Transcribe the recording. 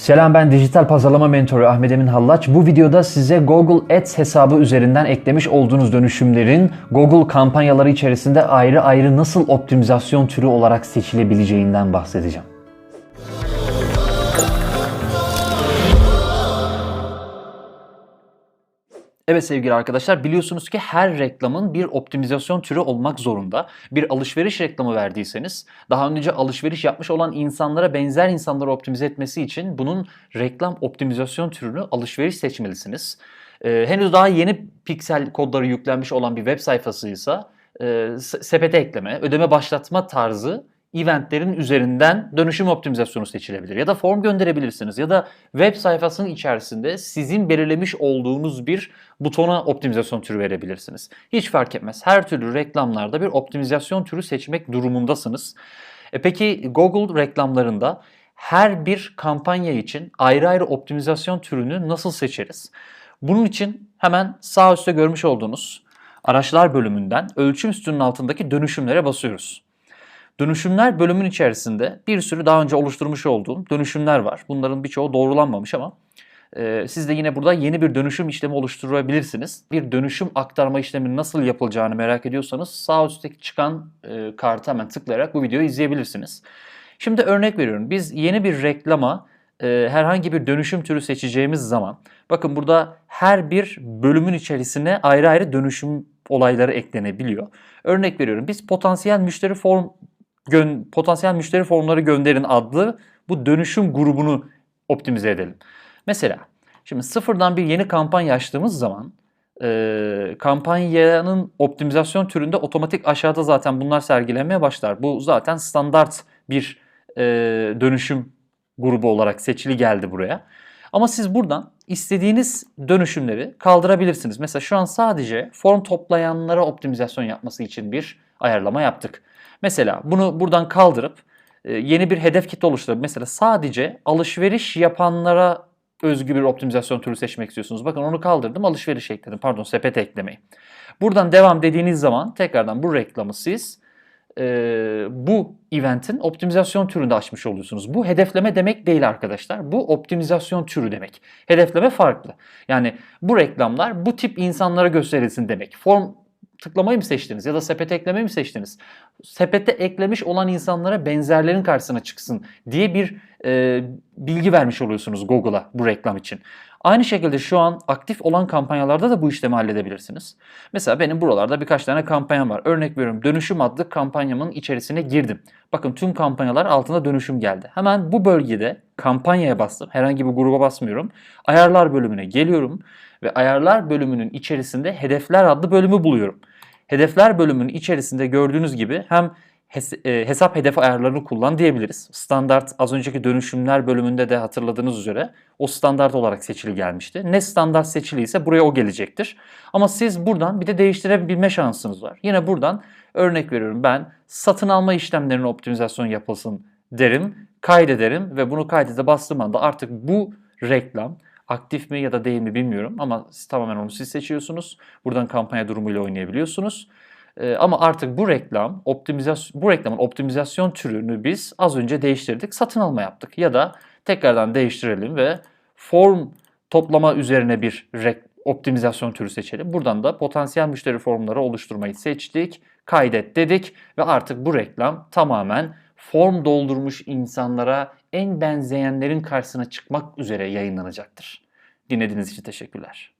Selam ben dijital pazarlama mentoru Ahmet Emin Hallaç. Bu videoda size Google Ads hesabı üzerinden eklemiş olduğunuz dönüşümlerin Google kampanyaları içerisinde ayrı ayrı nasıl optimizasyon türü olarak seçilebileceğinden bahsedeceğim. Evet sevgili arkadaşlar biliyorsunuz ki her reklamın bir optimizasyon türü olmak zorunda. Bir alışveriş reklamı verdiyseniz daha önce alışveriş yapmış olan insanlara benzer insanları optimize etmesi için bunun reklam optimizasyon türünü alışveriş seçmelisiniz. Ee, henüz daha yeni piksel kodları yüklenmiş olan bir web sayfasıysa e, se- sepete ekleme, ödeme başlatma tarzı eventlerin üzerinden dönüşüm optimizasyonu seçilebilir. Ya da form gönderebilirsiniz ya da web sayfasının içerisinde sizin belirlemiş olduğunuz bir butona optimizasyon türü verebilirsiniz. Hiç fark etmez. Her türlü reklamlarda bir optimizasyon türü seçmek durumundasınız. E peki Google reklamlarında her bir kampanya için ayrı ayrı optimizasyon türünü nasıl seçeriz? Bunun için hemen sağ üstte görmüş olduğunuz araçlar bölümünden ölçüm sütunun altındaki dönüşümlere basıyoruz. Dönüşümler bölümün içerisinde bir sürü daha önce oluşturmuş olduğum dönüşümler var. Bunların birçoğu doğrulanmamış ama e, siz de yine burada yeni bir dönüşüm işlemi oluşturabilirsiniz. Bir dönüşüm aktarma işleminin nasıl yapılacağını merak ediyorsanız sağ üstteki çıkan e, kartı hemen tıklayarak bu videoyu izleyebilirsiniz. Şimdi örnek veriyorum. Biz yeni bir reklama e, herhangi bir dönüşüm türü seçeceğimiz zaman bakın burada her bir bölümün içerisine ayrı ayrı dönüşüm olayları eklenebiliyor. Örnek veriyorum. Biz potansiyel müşteri form gön, potansiyel müşteri formları gönderin adlı bu dönüşüm grubunu optimize edelim. Mesela şimdi sıfırdan bir yeni kampanya açtığımız zaman e, kampanyanın optimizasyon türünde otomatik aşağıda zaten bunlar sergilenmeye başlar. Bu zaten standart bir e, dönüşüm grubu olarak seçili geldi buraya. Ama siz buradan istediğiniz dönüşümleri kaldırabilirsiniz. Mesela şu an sadece form toplayanlara optimizasyon yapması için bir ayarlama yaptık. Mesela bunu buradan kaldırıp e, yeni bir hedef kitle oluşturup mesela sadece alışveriş yapanlara özgü bir optimizasyon türü seçmek istiyorsunuz. Bakın onu kaldırdım alışveriş ekledim pardon sepet eklemeyi. Buradan devam dediğiniz zaman tekrardan bu reklamı siz e, bu eventin optimizasyon türünde açmış oluyorsunuz. Bu hedefleme demek değil arkadaşlar. Bu optimizasyon türü demek. Hedefleme farklı. Yani bu reklamlar bu tip insanlara gösterilsin demek. Form tıklamayı mı seçtiniz ya da sepete eklemeyi mi seçtiniz? Sepete eklemiş olan insanlara benzerlerin karşısına çıksın diye bir e, bilgi vermiş oluyorsunuz Google'a bu reklam için. Aynı şekilde şu an aktif olan kampanyalarda da bu işlemi halledebilirsiniz. Mesela benim buralarda birkaç tane kampanyam var. Örnek veriyorum dönüşüm adlı kampanyamın içerisine girdim. Bakın tüm kampanyalar altında dönüşüm geldi. Hemen bu bölgede kampanyaya bastım. Herhangi bir gruba basmıyorum. Ayarlar bölümüne geliyorum ve ayarlar bölümünün içerisinde hedefler adlı bölümü buluyorum. Hedefler bölümünün içerisinde gördüğünüz gibi hem e, hesap hedef ayarlarını kullan diyebiliriz. Standart az önceki dönüşümler bölümünde de hatırladığınız üzere o standart olarak seçili gelmişti. Ne standart seçiliyse buraya o gelecektir. Ama siz buradan bir de değiştirebilme şansınız var. Yine buradan örnek veriyorum ben satın alma işlemlerinin optimizasyon yapılsın derim, kaydederim ve bunu kaydede bastığım anda artık bu reklam aktif mi ya da değil mi bilmiyorum ama tamamen onu siz seçiyorsunuz. Buradan kampanya durumuyla oynayabiliyorsunuz. Ee, ama artık bu reklam optimizasyon bu reklamın optimizasyon türünü biz az önce değiştirdik. Satın alma yaptık ya da tekrardan değiştirelim ve form toplama üzerine bir optimizasyon türü seçelim. Buradan da potansiyel müşteri formları oluşturmayı seçtik. Kaydet dedik ve artık bu reklam tamamen form doldurmuş insanlara en benzeyenlerin karşısına çıkmak üzere yayınlanacaktır. Dinlediğiniz için teşekkürler.